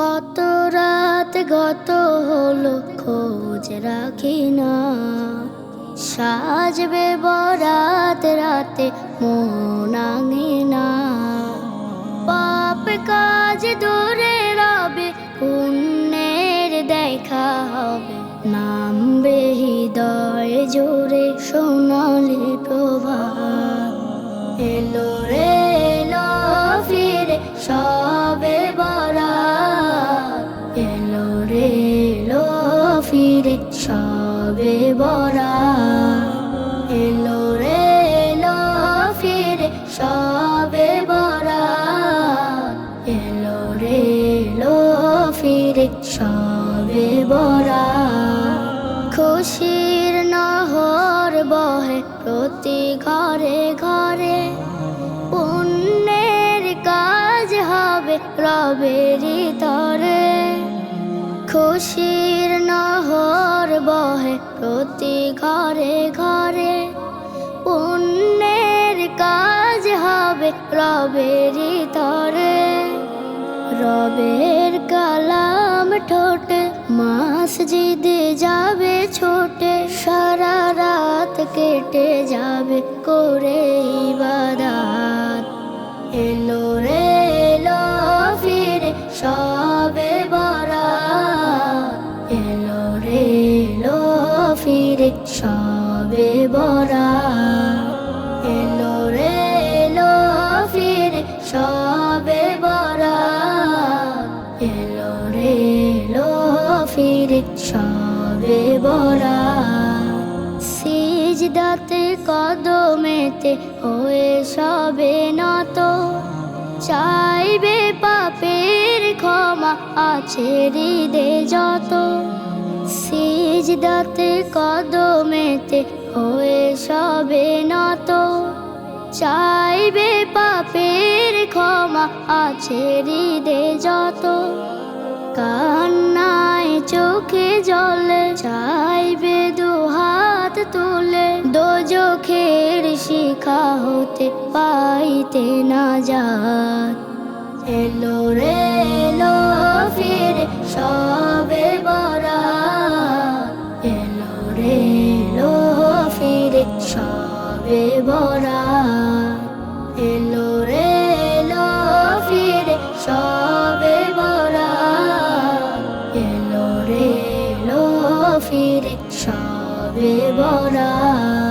কত রাত গত হলো খোঁজ রাখি না। সাজবে বরাত রাতে মনাঙে না। পাপ কাজ দূরে রবে, পুণ্যের দেখা হবে। নামবে হৃদয় জোরে সোনালি সবে বরাত এলো রে, এলো ফিরে, সবে বরাত এলো রে, এলো ফিরে, সবে বরাত খুশির নহর বহে প্রতি ঘরে ঘরে, পুণ্যের কাজ হবে রবেরই তরে। খুশির নহর বহে প্রতি ঘরে ঘরে। পুণ্যের কাজ হবে রবেরই তরে। রবের কালাম ঠোঁটে, মসজিদে যাবে ছোটে। সারা রাত কেটে যাবে করে সবে বরাত এলো রে, এলো ফিরে, সবে বরাত এলো রে, এলো ফিরে, সবে বরাত সিজদাতে কদমেতে হয়ে সবে নত, চাইবে পাপের আছে হৃদে যত সিজদাতে কদমেতে হয়ে সবে নত। চাইবে পাপের ক্ষমা আছে হৃদে যত। কান্নায় চোখে জলে চাইবে দু হাত তুলে। দোজখের শিখা হতে পাইতে না যাত। বরাত এলো রে এলো ফিরে সবে বরাত এলো রে এলো ফিরে সবে বরাত